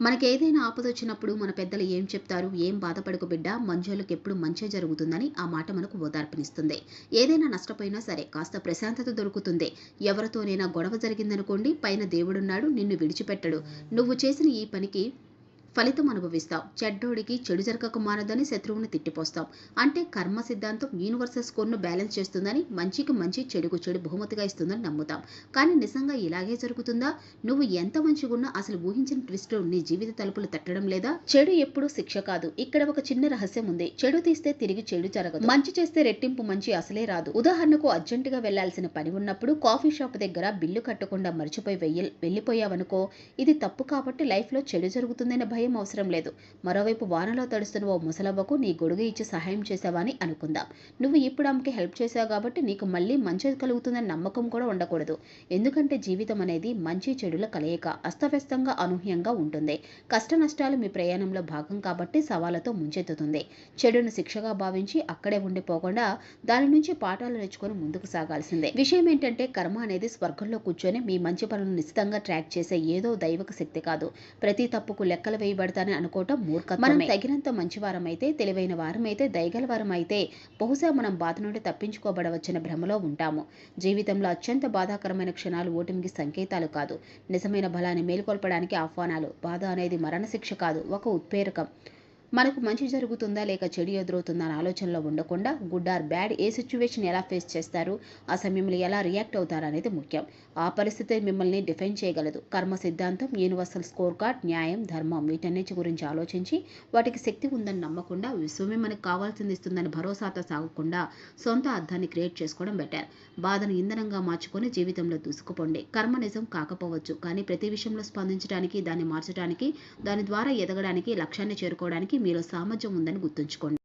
మనకి ఏదైనా ఆపద వచ్చినప్పుడు మన పెద్దలు ఏం చెప్తారు? ఏం బాధపడకు బిడ్డ. మంచోళ్ళకి ఎప్పుడు మంచే జరుగుతుందని ఆ మాట మనకు ఓదార్పునిస్తుంది. ఏదైనా నష్టపోయినా సరే కాస్త ప్రశాంతత దొరుకుతుంది. ఎవరితోనైనా గొడవ జరిగిందనుకోండి పైన దేవుడున్నాడు నిన్ను విడిచిపెట్టడు. నువ్వు చేసిన ఈ పనికి ఫలితం అనుభవిస్తాం. చెడ్డోడికి చెడు జరగక మానదని శత్రువుని తిట్టిపోస్తాం. అంటే కర్మ సిద్ధాంతం యూనివర్సల్ స్కోర్ను బ్యాలెన్స్ చేస్తుందని మంచికి మంచి చెడుకు చెడు బహుమతిగా ఇస్తుందని నమ్ముతాం. కానీ నిజంగా ఇలాగే జరుగుతుందా? నువ్వు ఎంత మంచిగున్నా అసలు ఊహించిన ట్విస్ట్ నీ జీవిత తలుపులు తట్టడం లేదా? చెడు ఎప్పుడు శిక్ష కాదు. ఇక్కడ ఒక చిన్న రహస్యం ఉంది. చెడు తీస్తే తిరిగి చెడు జరగదు. మంచి చేస్తే రెట్టింపు మంచి అసలే రాదు. ఉదాహరణకు అర్జెంటుగా వెళ్ళాల్సిన పని ఉన్నప్పుడు కాఫీ షాప్ దగ్గర బిల్లు కట్టకుండా మర్చిపోయి వెయ్యి వెళ్ళిపోయావనుకో ఇది తప్పు కాబట్టి లైఫ్లో చెడు జరుగుతుందనే భయం అవసరం లేదు. మరోవైపు వానలో తడుస్తున్న ఓ ముసలవ్వకు నీ గొడుగు ఇచ్చి సహాయం చేసావని అనుకుందాం. నువ్వు ఇప్పుడు ఆమెకి హెల్ప్ చేశావు కాబట్టి నీకు మళ్ళీ మంచి కలుగుతుందని నమ్మకం కూడా ఉండకూడదు. ఎందుకంటే జీవితం అనేది మంచి చెడుల కలయిక అస్తవ్యస్తంగా అనూహ్యంగా ఉంటుంది. కష్ట నష్టాలు మీ ప్రయాణంలో భాగం కాబట్టి సవాళ్ళతో ముంచెత్తుతుంది. చెడును శిక్షగా భావించి అక్కడే ఉండిపోకుండా దాని నుంచి పాఠాలు నేర్చుకొని ముందుకు సాగాల్సిందే. విషయం ఏంటంటే కర్మ అనేది స్వర్గంలో కూర్చొని మీ మంచి పనులను నిశ్చితంగా ట్రాక్ చేసే ఏదో దైవక శక్తి కాదు. ప్రతి తప్పుకు లెక్కలు చేయబడతానని అనుకోవటం మూర్ఖత్వం మనం తగినంత మంచివారమైతే తెలివైన వారమైతే దయగల వారమైతే బహుశా మనం బాధ నుండి తప్పించుకోబడవచ్చిన భ్రమలో ఉంటాము. జీవితంలో అత్యంత బాధాకరమైన క్షణాలు ఓటమికి సంకేతాలు కాదు. నిజమైన బలాన్ని మేల్కొల్పడానికి ఆహ్వానాలు. బాధ అనేది మరణశిక్ష కాదు ఒక ఉత్ప్రేరకం. మనకు మంచి జరుగుతుందా లేక చెడు ఎదురవుతుందా అనే ఆలోచనలో ఉండకుండా good or bad a situation ఎలా ఫేస్ చేస్తారు ఆ సమయంలో ఎలా రియాక్ట్ అవుతారు అనేది ముఖ్యం. ఆ పరిస్థితి మిమ్మల్ని డిఫైన్ చేయగలదు. కర్మ సిద్ధాంతం యూనివర్సల్ స్కోర్ కార్డ్ న్యాయం ధర్మం వీటన్నిటి గురించి ఆలోచించి వాటికి శక్తి ఉందని నమ్మకుండా విశ్వమే మనకు కావాల్సింది ఇస్తుందని భరోసాతో సాగకుండా సొంత అర్థాన్ని క్రియేట్ చేసుకోవడం బెటర్ బాధను ఇంధనంగా మార్చుకొని జీవితంలో దూసుకుపోండి. కర్మ నిజం కాకపోవచ్చు కానీ ప్రతి విషయంలో స్పందించడానికి దాన్ని మార్చడానికి దాని ద్వారా ఎదగడానికి లక్ష్యాన్ని చేరుకోవడానికి మీలో సామర్థ్యం ఉందని గుర్తుంచుకోండి.